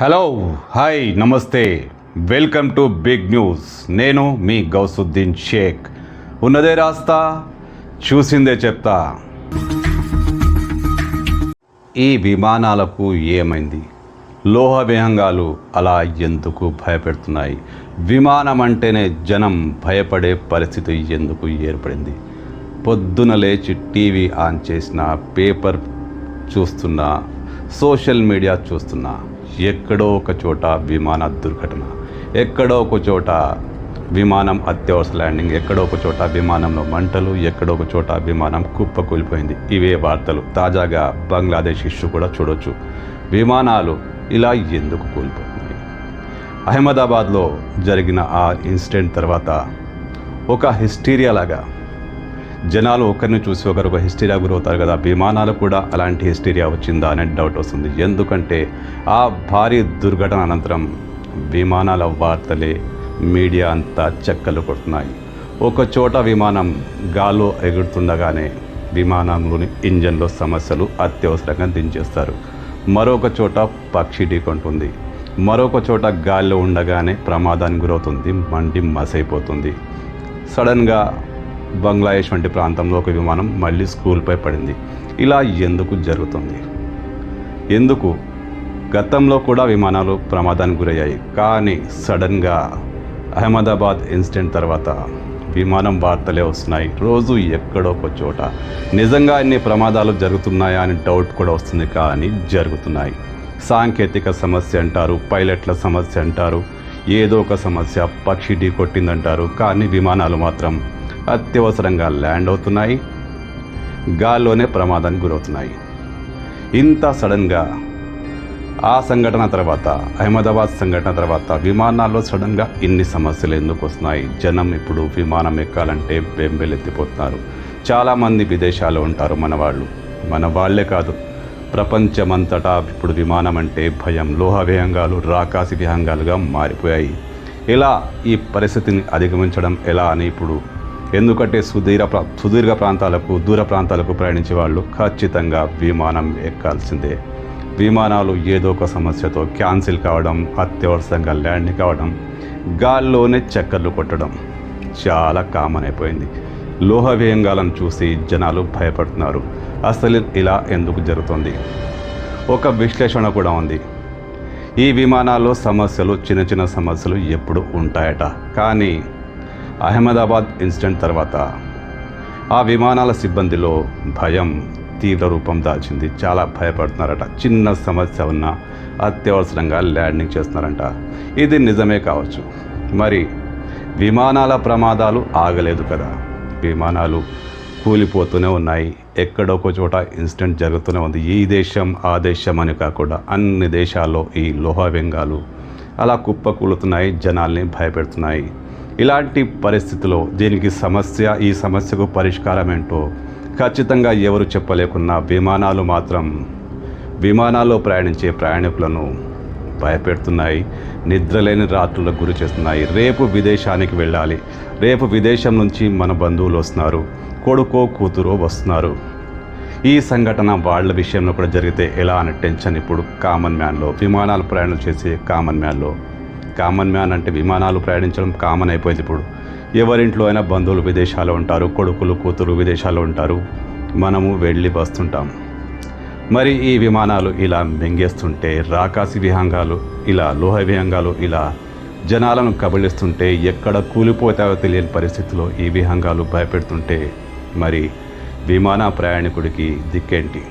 Hello hi నమస్తే. Welcome to big news. నేను మీ గౌసుద్దీన్ షేక్. ఉన్నదే రాస్తా చూసిందే చెప్తా. ఈ విమానాలకు ఏమైంది? లోహ విహంగాలు అలా ఎందుకు భయపెడుతున్నాయి? విమానం అంటేనే జనం భయపడే పరిస్థితి ఎందుకు ఏర్పడింది? పొద్దున లేచి టీవీ ఆన్ చేసిన పేపర్ చూస్తున్నా సోషల్ మీడియా చూస్తున్నా ఎక్కడో ఒక చోట విమాన దుర్ఘటన ఎక్కడో ఒక చోట విమానం అత్యవసర ల్యాండింగ్ ఎక్కడో ఒక చోట విమానంలో మంటలు ఎక్కడో ఒక చోట విమానం కుప్ప కూలిపోయింది ఇవే వార్తలు తాజాగా బంగ్లాదేశ్ ఇష్యూ కూడా చూడొచ్చు. విమానాలు ఇలా ఎందుకు కూలిపోతున్నాయి? అహ్మదాబాద్లో జరిగిన ఆ ఇన్సిడెంట్ తర్వాత ఒక హిస్టీరియా లాగా జనాలు ఒకరిని చూసి ఒకరు ఒక హిస్టీరియా గురవుతారు కదా విమానాలు కూడా అలాంటి హిస్టీరియా వచ్చిందా అనే డౌట్ వస్తుంది. ఎందుకంటే ఆ భారీ దుర్ఘటన అనంతరం విమానాల వార్తలే మీడియా అంతా చెక్కలు కొడుతున్నాయి. ఒక చోట విమానం గాల్లో ఎగురుతుండగానే విమానంలోని ఇంజన్లో సమస్యలు అత్యవసరంగా దించేస్తారు. మరొక చోట పక్షి ఢీకొంటుంది మరొక చోట గాల్లో ఉండగానే ప్రమాదానికి గురవుతుంది మండి మసైపోతుంది. సడన్గా బంగ్లాదేశ్ వంటి ప్రాంతంలో ఒక విమానం మళ్ళీ స్కూల్పై పడింది. ఇలా ఎందుకు జరుగుతుంది? ఎందుకు? గతంలో కూడా విమానాలు ప్రమాదానికి గురయ్యాయి. కానీ సడన్గా అహ్మదాబాద్ ఇన్సిడెంట్ తర్వాత విమానం వార్తలే వస్తున్నాయి. రోజు ఎక్కడో ఒక చోట. నిజంగా ఇన్ని ప్రమాదాలు జరుగుతున్నాయా అని డౌట్ కూడా వస్తుంది. కానీ జరుగుతున్నాయి. సాంకేతిక సమస్య అంటారు పైలట్ల సమస్య అంటారు ఏదో ఒక సమస్య పక్షి ఢీ కొట్టిందంటారు. కానీ విమానాలు మాత్రం అత్యవసరంగా ల్యాండ్ అవుతున్నాయి. గాల్లోనే ప్రమాదానికి గురవుతున్నాయి. ఇంత సడన్గా ఆ సంఘటన తర్వాత అహ్మదాబాద్ సంఘటన తర్వాత విమానాల్లో సడన్గా ఇన్ని సమస్యలు ఎందుకు వస్తున్నాయి? జనం ఇప్పుడు విమానం ఎక్కాలంటే బెంబెలెత్తిపోతున్నారు. చాలామంది విదేశాల్లో ఉంటారు మన వాళ్ళు మన వాళ్ళే కాదు ప్రపంచమంతటా ఇప్పుడు విమానం అంటే భయం లోహ విహంగాలు రాకాసి విహంగాలుగా మారిపోయాయి. ఇలా ఈ పరిస్థితిని అధిగమించడం ఎలా అని ఇప్పుడు ఎందుకంటే సుదీర్ఘ సుదీర్ఘ ప్రాంతాలకు దూర ప్రాంతాలకు ప్రయాణించే వాళ్ళు ఖచ్చితంగా విమానం ఎక్కాల్సిందే. విమానాలు ఏదో ఒక సమస్యతో క్యాన్సిల్ కావడం అత్యవసరంగా ల్యాండ్ కావడం గాల్లోనే చక్కర్లు కొట్టడం చాలా కామన్ అయిపోయింది. లోహ విహంగాలను చూసి జనాలు భయపడుతున్నారు. అసలు ఇలా ఎందుకు జరుగుతుంది? ఒక విశ్లేషణ కూడా ఉంది. ఈ విమానాల్లో సమస్యలు చిన్న చిన్న సమస్యలు ఎప్పుడు ఉంటాయట. కానీ అహ్మదాబాద్ ఇన్సిడెంట్ తర్వాత ఆ విమానాల సిబ్బందిలో భయం తీవ్ర రూపం దాల్చింది. చాలా భయపడుతున్నారట. చిన్న సమస్య ఉన్నా అత్యవసరంగా ల్యాండింగ్ చేస్తున్నారంట. ఇది నిజమే కావచ్చు. మరి విమానాల ప్రమాదాలు ఆగలేదు కదా. విమానాలు కూలిపోతూనే ఉన్నాయి. ఎక్కడొక చోట ఇన్సిడెంట్ జరుగుతూనే ఉంది. ఈ దేశం ఆ దేశం అని కాకుండా అన్ని దేశాల్లో ఈ లోహ వ్యంగాలు అలా కుప్పకూలుతున్నాయి. జనాల్ని భయపెడుతున్నాయి. ఇలాంటి పరిస్థితిలో దీనికి సమస్య ఈ సమస్యకు పరిష్కారం ఏంటో ఖచ్చితంగా ఎవరు చెప్పలేకున్నా విమానాలు మాత్రం విమానాల్లో ప్రయాణించే ప్రయాణికులను భయపెడుతున్నాయి నిద్రలేని రాత్రులకు గురి చేస్తున్నాయి. రేపు విదేశానికి వెళ్ళాలి. రేపు విదేశం నుంచి మన బంధువులు వస్తున్నారు. కొడుకో కూతురో వస్తున్నారు. ఈ సంఘటన వాళ్ళ విషయంలో కూడా జరిగితే ఎలా అనే టెన్షన్ ఇప్పుడు కామన్ మ్యాన్లో విమానాలు ప్రయాణం చేసే కామన్ మ్యాన్లో కామన్ మ్యాన్ అంటే విమానాలు ప్రయాణించడం కామన్ అయిపోయింది ఇప్పుడు. ఎవరింట్లో అయినా బంధువులు విదేశాల్లో ఉంటారు కొడుకులు కూతురు విదేశాల్లో ఉంటారు మనము వెళ్ళి వస్తుంటాం. మరి ఈ విమానాలు ఇలా మింగేస్తుంటే రాకాసి విహంగాలు ఇలా లోహ విహంగాలు ఇలా జనాలను కబళిస్తుంటే ఎక్కడ కూలిపోతాయో తెలియని పరిస్థితిలో ఈ విహంగాలు భయపెడుతుంటే మరి విమాన ప్రయాణికుడికి దిక్కేంటి?